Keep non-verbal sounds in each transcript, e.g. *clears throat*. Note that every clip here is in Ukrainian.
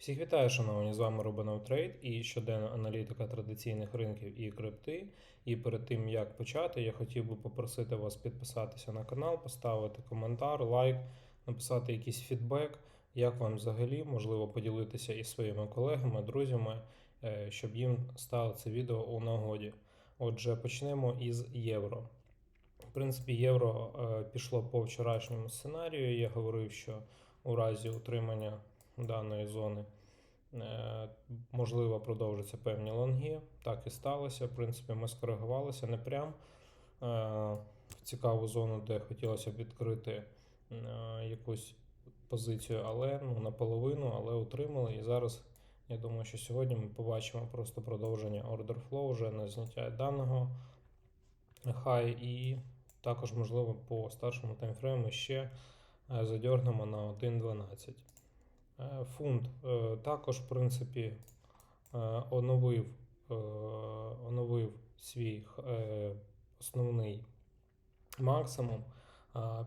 Всіх вітаю, шановні, з вами Рубанов Трейд і щоденна аналітика традиційних ринків і крипти. І перед тим як почати, я хотів би попросити вас підписатися на канал, поставити коментар, лайк, написати якийсь фідбек, як вам взагалі можливо поділитися із своїми колегами, друзями, е, щоб їм стало це відео у нагоді. Отже, почнемо із євро. В принципі, євро е, пішло по вчорашньому сценарію. Я говорив, що у разі утримання даної зони е, можливо продовжаться певні лонги. Так і сталося. В принципі, ми скоригувалися не прям е, в цікаву зону, де хотілося б відкрити е, якусь позицію, але ну, наполовину, але утримали. І зараз я думаю, що сьогодні ми побачимо просто продовження order flow вже на зняття даного хай і також, можливо, по старшому таймфрейму ще задьорнемо на 1.12. Е, Фунт е, також, в принципі, е, оновив, оновив свій основний максимум,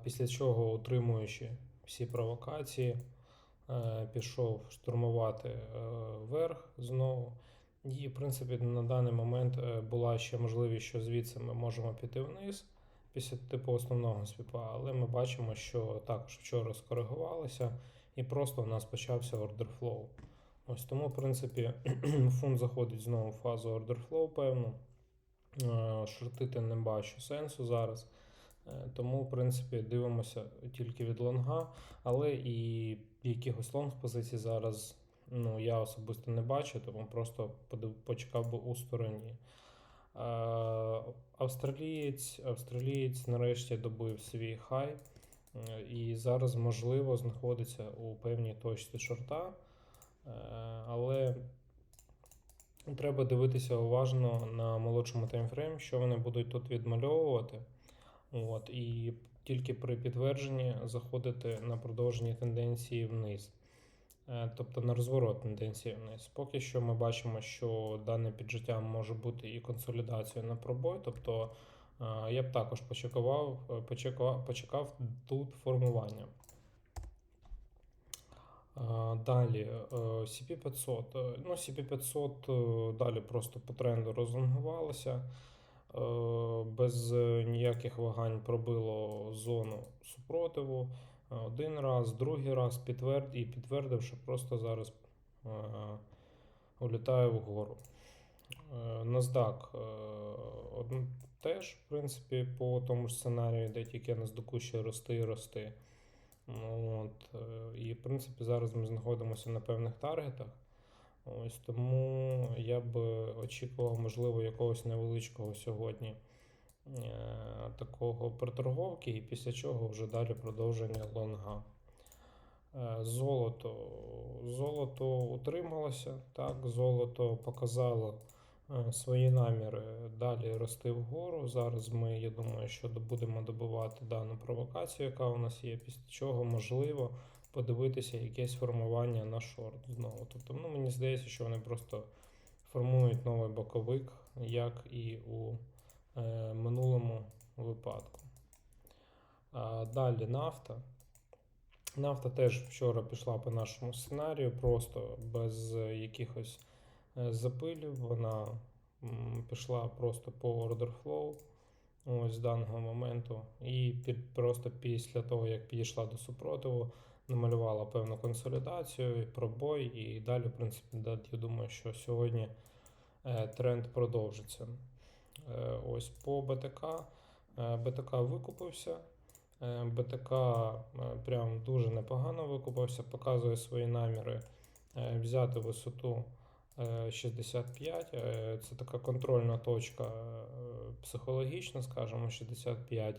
після чого, утримуючи всі провокації, пішов штурмувати верх знову. І, в принципі, на даний момент була ще можливість, що звідси ми можемо піти вниз після типу основного свіпа, але ми бачимо, що також вчора скоригувалися і просто у нас почався order flow. Ось тому, в принципі, *clears throat* фунт заходить знову в фазу order flow, певно. Е, Шортити не бачу сенсу зараз. Е, Тому, в принципі, дивимося тільки від лонга, але і якихось лонг позицій зараз ну, я особисто не бачу, тому просто почекав би у стороні. Е, Австралієць, австралієць нарешті добив свій хай. І зараз, можливо, знаходиться у певній точці шорта. Е, Але треба дивитися уважно на молодшому таймфрейм, що вони будуть тут відмальовувати. От, і тільки при підтвердженні заходити на продовжені тенденції вниз. Е, Тобто на розворот тенденції вниз. Поки що ми бачимо, що дане піджиття може бути і консолідацією на пробой. Тобто я б також почекував, е, почекав, почекав тут формування. Е, Далі е, CP500. Е, Ну, CP500 е, далі просто по тренду розлонгувалося. Е, Без е, ніяких вагань пробило зону супротиву. Е, Один раз, другий раз підтверд і підтвердив, що просто зараз е, улітає вгору. Е, NASDAQ е, теж, в принципі, по тому ж сценарію, де тільки NASDAQ ще рости і рости. Ну, От, е, і, в принципі, зараз ми знаходимося на певних таргетах. Ось тому я б очікував, можливо, якогось невеличкого сьогодні е, такого приторговки, і після чого вже далі продовження лонга. Е, Золото. Золото утрималося, так, золото показало свої наміри далі рости вгору. Зараз ми, я думаю, що будемо добувати дану провокацію, яка у нас є, після чого можливо подивитися якесь формування на шорт знову. Тобто, ну, мені здається, що вони просто формують новий боковик, як і у е, минулому випадку. А, далі нафта. Нафта теж вчора пішла по нашому сценарію, просто без е, якихось е, запилів. Вона пішла просто по order flow ось з даного моменту. І під, просто після того, як підійшла до супротиву, намалювала певну консолідацію, пробой, і далі, в принципі, я думаю, що сьогодні е, тренд продовжиться. Е, Ось по БТК. Е, БТК викупився. Е, БТК е, прям дуже непогано викупився, показує свої наміри е, взяти висоту е, 65. Е, Це така контрольна точка е, психологічна, скажімо, 65.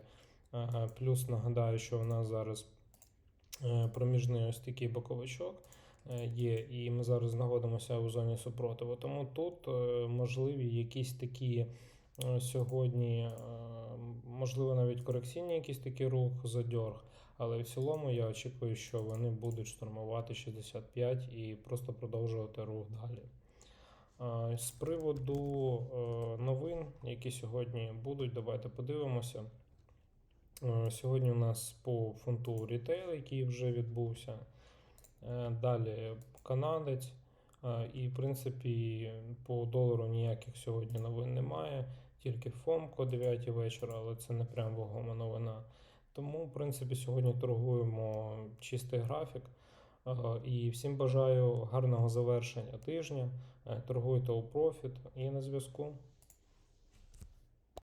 Е, Плюс нагадаю, що у нас зараз е, проміжний ось такий боковичок е, є, і ми зараз знаходимося у зоні супротиву. Тому тут е, можливі якісь такі е, сьогодні, е, можливо, навіть корекційні якісь такі рух, задьорг. Але в цілому я очікую, що вони будуть штурмувати 65 і просто продовжувати рух далі. Е, З приводу е, новин, які сьогодні будуть, давайте подивимося. Е, Сьогодні у нас по фунту рітейл, який вже відбувся. Далі канадець. І, в принципі, по долару ніяких сьогодні новин немає. Тільки ФОМК о 9 вечора, але це не прям вагома новина. Тому, в принципі, сьогодні торгуємо чистий графік. І всім бажаю гарного завершення тижня. Е, Торгуйте у профіт і на зв'язку.